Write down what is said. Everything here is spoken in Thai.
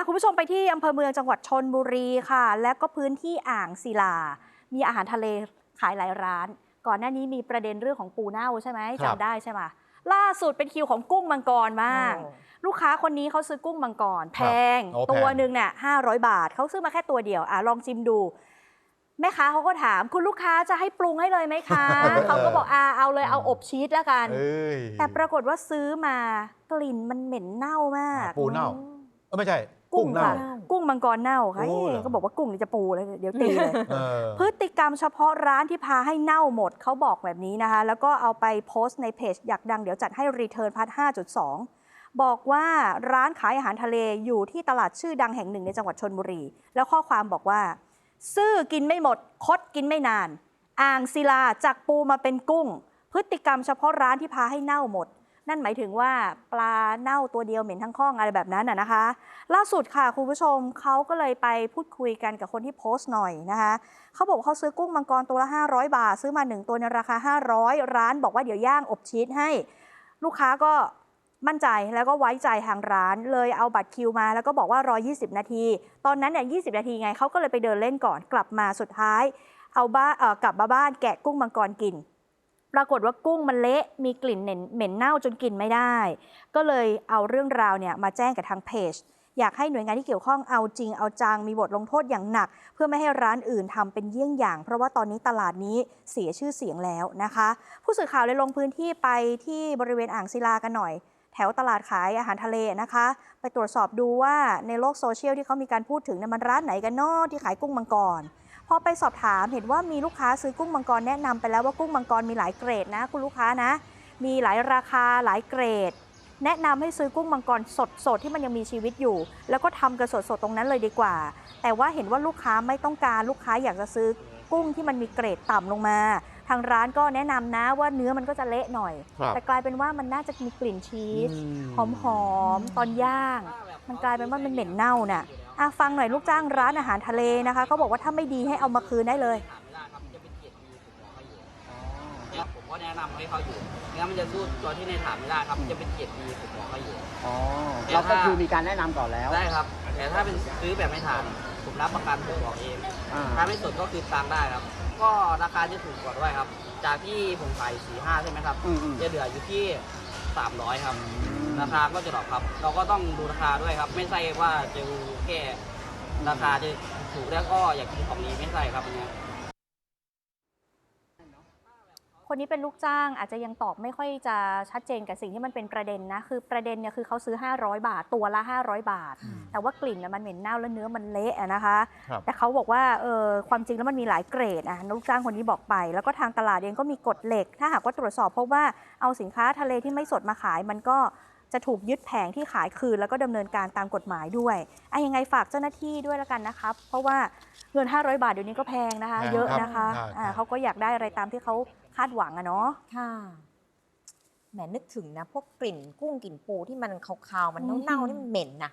ะคุณผู้ชมไปที่อำเภอเมืองจังหวัดชนบุรีค่ะ และก็พื้นที่อ่างศิลา มีอาหารทะเลขายหลายร้าน ก่อนหน้านี้มีประเด็นเรื่องของปูเน่าใช่ไหมครับจำได้ใช่ไหมล่าสุดเป็นคิวของกุ้งมังกรบ้างโอ้ลูกค้าคนนี้เขาซื้อกุ้งมังกรแพงโอ้แพง ตัวหนึ่งเนี่ยห้าร้อยบาท เขาซื้อมาแค่ตัวเดียวอะลองชิมดู แม่ค้าเขาก็ถามคุณลูกค้าจะให้ปรุงให้เลยไหมคะ เขาก็บอกอ่าเอาเลยเอาอบชีสแล้วกันเอ้ยแต่ปรากฏว่าซื้อมากลิ่นมันเหม็นเน่ามาก ปูเน่าเอ้ยไม่ใช่ กุ้กุ้งงเน่า ค่ะกุ้งมังกรเน่าค่ะโอ้เอ๊ะเหรอก็บอกว่ากุ้งนี่จะปูเลยเดี๋ยวตีเลย เออ พฤติกรรมเฉพาะร้านที่พาให้เน่าหมดเขาบอกแบบนี้นะคะ แล้วก็เอาไปโพสต์ในเพจอยากดังเดี๋ยวจัดให้รีเทิร์นพัท5.2 บอกว่าร้านขายอาหารทะเลอยู่ที่ตลาดชื่อดังแห่งหนึ่งในจังหวัดชนบุรี แล้วข้อความบอกว่า ซื่อกินไม่หมด คดกินไม่นาน อ่างศิลาจากปูมาเป็นกุ้ง พฤติกรรมเฉพาะร้านที่พาให้เน่าหมด นั่นหมายถึงว่าปลาเน่าตัวเดียวเหม็นทั้งข้องอะไรแบบนั้นน่ะนะคะ ล่าสุดค่ะคุณผู้ชมเขาก็เลยไปพูดคุยกันกับคนที่โพสต์หน่อยนะคะเขาบอกว่าเขาซื้อกุ้งมังกรตัวละ 500 บาท ซื้อมา 1 ตัวในราคา 500 ร้านบอกว่าเดี๋ยวย่างอบชีสให้ ลูกค้าก็มั่นใจแล้วก็ไว้ใจทางร้านเลยเอาบัตรคิวมา แล้วก็บอกว่ารอ 20 นาที ตอนนั้นเนี่ย20นาทีไงเขาก็เลยไปเดินเล่นก่อนกลับมาสุดท้าย เอาบ้าเออกลับมาบ้านแกะกุ้งมังกรกิน ปรากฏว่ากุ้งมันเละมีกลิ่นเหม็นเหม็นเน่าจนกินไม่ได้ ก็เลยเอาเรื่องราวเนี่ยมาแจ้งกับทางเพจ อยากให้หน่วยงานที่เกี่ยวข้องเอาจริงเอาจังมีบทลงโทษอย่างหนัก เพื่อไม่ให้ร้านอื่นทำเป็นเยี่ยงอย่าง เพราะว่าตอนนี้ตลาดนี้เสียชื่อเสียงแล้วนะคะ ผู้สื่อข่าวเลยลงพื้นที่ไปที่บริเวณอ่างศิลากันหน่อย แถวตลาดขายอาหารทะเลนะคะ ไปตรวจสอบดูว่าในโลกโซเชียลที่เขามีการพูดถึงเนี่ยมันร้านไหนกันนาะที่ขายกุ้งมังกร พอไปสอบถามเห็นว่ามีลูกค้าซื้อกุ้งมังกรแนะนำไปแล้วว่ากุ้งมังกรมีหลายเกรดนะคุณลูกค้านะ มีหลายราคาหลายเกรด แนะนำให้ซื้อกุ้งมังกรสดๆที่มันยังมีชีวิตอยู่ แล้วก็ทำกันสดๆตรงนั้นเลยดีกว่า แต่ว่าเห็นว่าลูกค้าไม่ต้องการลูกค้าอยากจะซื้อกุ้งที่มันมีเกรดต่ำลงมา ทางร้านก็แนะนำนะว่าเนื้อมันก็จะเละหน่อยครับแต่กลายเป็นว่ามันน่าจะมีกลิ่นชีสหอมๆตอนย่าง มันกลายเป็นว่ามันเหม็นเน่าน่ะ อะฟังหน่อยลูกจ้างร้านอาหารทะเลนะคะก็บอกว่าถ้าไม่ดีให้เอามาคืนได้เลย ถามไม่ได้ครับจะเป็นเกียรติดีผมบอกเขาอยู่เนี่ยผมก็แนะนำให้เขาอยู่ไม่งั้นมันจะสู้ตัวที่ในถามไม่ได้ครับจะเป็นเกียรติดีผมบอกเขาอยู่ อ๋อแต่เราก็ถ้าคือมีการแนะนำก่อนแล้วได้ครับ แต่ถ้าเป็นซื้อแบบไม่ทานผมรับประกันผมบอกเอง อ่าถ้าไม่สดก็คือตังค์ได้ครับ ก็ราคาจะถูกกว่าด้วยครับ จากที่ผมขายสี่ห้าใช่ไหมครับ อืมอืมจะเหลืออยู่ที่ สามร้อยครับ ราคาก็จะดรอปครับ เราก็ต้องดูราคาด้วยครับ ไม่ใช่ว่าจะดูแค่ราคาจะถูกแล้วก็อยากกินของนี้ไม่ใช่ครับอันเนี้ย คนนี้เป็นลูกจ้างอาจจะยังตอบไม่ค่อยจะชัดเจนกับสิ่งที่มันเป็นประเด็นนะคือประเด็นเนี่ยคือเขาซื้อ 500 บาทตัวละ 500 บาท แต่ว่ากลิ่นน่ะมันเหม็นเน่าแล้วเนื้อมันเละอะนะคะครับแต่เขาบอกว่าเออความจริงแล้วมันมีหลายเกรดอะลูกจ้างคนนี้บอกไป แล้วก็ทางตลาดเองก็มีกฎเหล็ก ถ้าหากว่าตรวจสอบพบว่าเอาสินค้าทะเลที่ไม่สดมาขายมันก็ จะถูกยึดแผงที่ขายคืน แล้วก็ดำเนินการตามกฎหมายด้วยอะยังไงฝากเจ้าหน้าที่ด้วยแล้วกันนะครับเพราะว่าเงิน 500 บาทเดี๋ยวนี้ก็แพงนะคะแพงเยอะครับนะคะใช่อ่าใช่เขาก็อยากได้อะไรตามที่เขาคาดหวังอะเนาะค่ะแหมนึกถึงนะ พวกกลิ่นกุ้งกลิ่นปูที่มันคาวๆมันอืมเน่าๆนี่มันเหม็นนะ